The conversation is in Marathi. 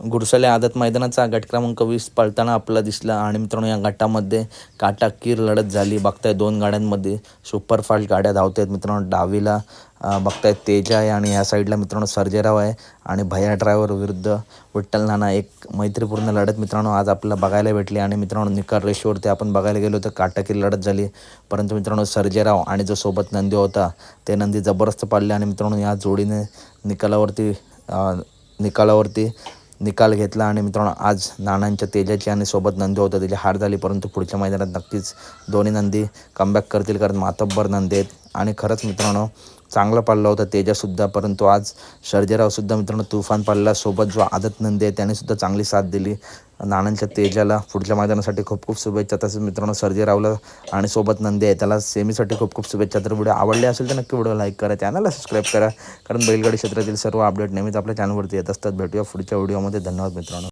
गुरसले आदत मैदानाचा गट क्रमांक वीस पळताना आपला दिसला. आणि मित्रांनो या गटामध्ये काटाकीर लढत झाली. बघताय दोन गाड्यांमध्ये सुपरफास्ट गाड्या धावत आहेत मित्रांनो. डावीला बघताय तेजा आहे आणि या साईडला मित्रांनो सर्जेराव आहे आणि भैया ड्रायव्हर विरुद्ध विठ्ठल नाना एक मैत्रीपूर्ण लढत मित्रांनो आज आपल्याला बघायला भेटली. आणि मित्रांनो निकाल रेषेवरती आपण बघायला गेलो तर काटाकीर लढत झाली. परंतु मित्रांनो सर्जेराव आणि जो सोबत नंदी होता ते नंदी जबरदस्त पाडले. आणि मित्रांनो या जोडीने निकालावरती निकालावरती निकाल घेतला आणि मित्रांनो आज नानांच्या तेजाची आणि सोबत नंदी होतं त्याची हार झाली. परंतु पुढच्या मैदानात नक्कीच दोन्ही नंदी कमबॅक करतील कारण मातब्बर नंदी आहेत. आणि खरंच मित्रांनो चांगलं पाळलं होतं तेजासुद्धा. परंतु आज सर्जेरावसुद्धा मित्रांनो तुफान पाळला सोबत जो आदत नंदी आहे त्यानेसुद्धा चांगली साथ दिली. नानांच्या तेजाला पुढच्या मैदानासाठी खूप खूप शुभेच्छा. तसेच मित्रांनो सर्जेरावला आणि सोबत नंदी आहे. त्याला सेमीसाठी खूप खूप शुभेच्छा. तर व्हिडिओ आवडले असेल तर नक्की व्हिडिओ लाईक करा चॅनलला सबस्क्राईब करा. कारण बैलगाडी क्षेत्रातील सर्व अपडेट नेहमीच आपल्या चॅनलवरती येत असतात. भेटूया पुढच्या व्हिडिओमध्ये. धन्यवाद मित्रांनो.